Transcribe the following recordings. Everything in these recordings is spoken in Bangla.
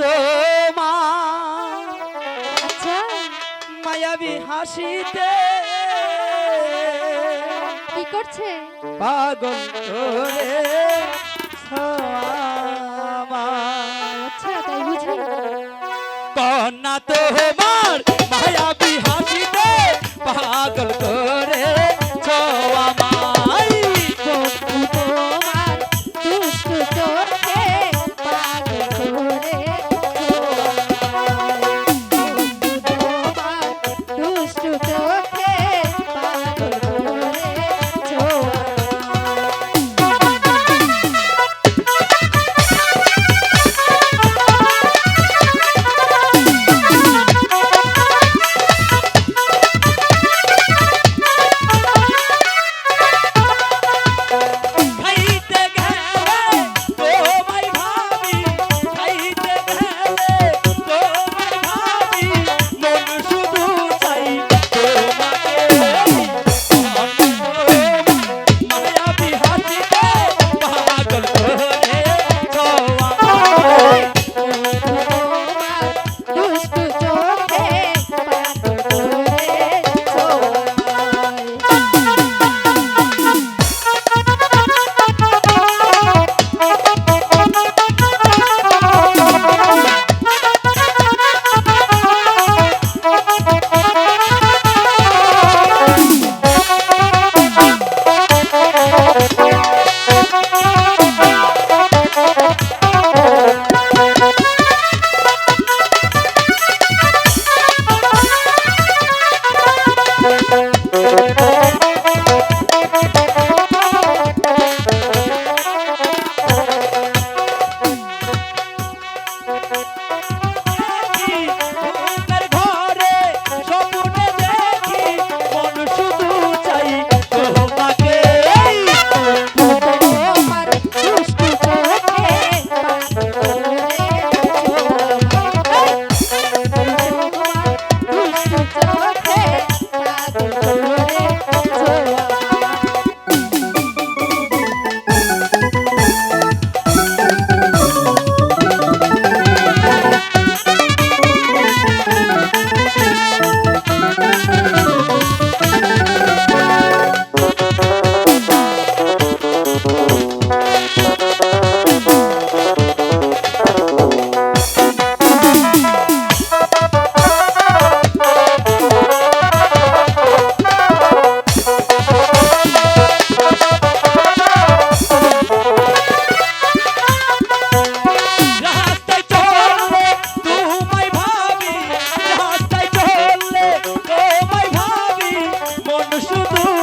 তোমার আচ্ছা হাসিতে কি করছে? পাগল করে আচ্ছা তাই বুঝলি কন্যা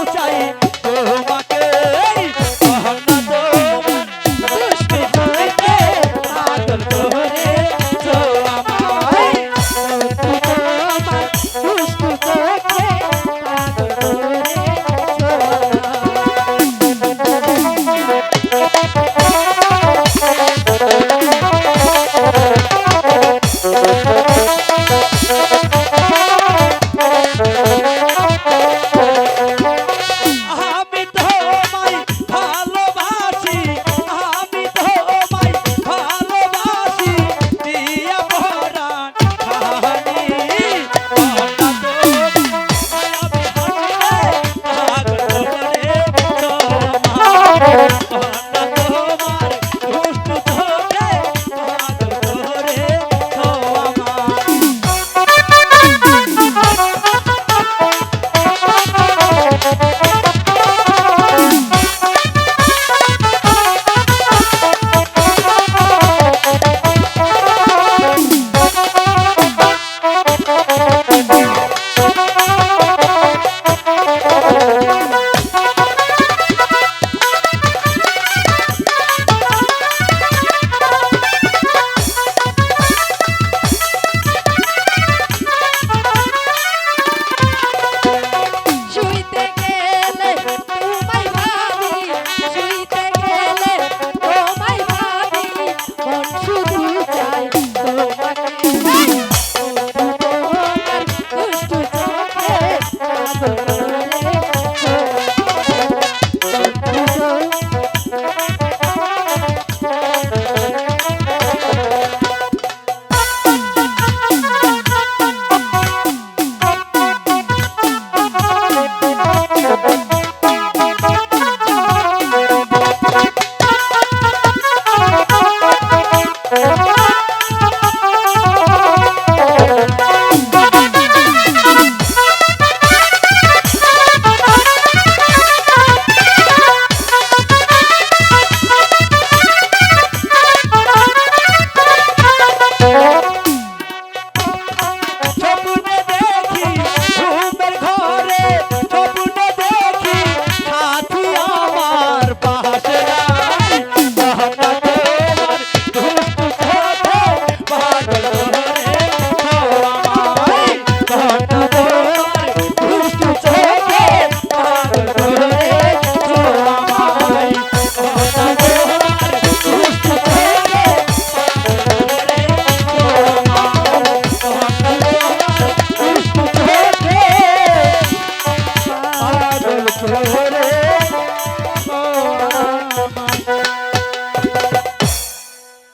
চাই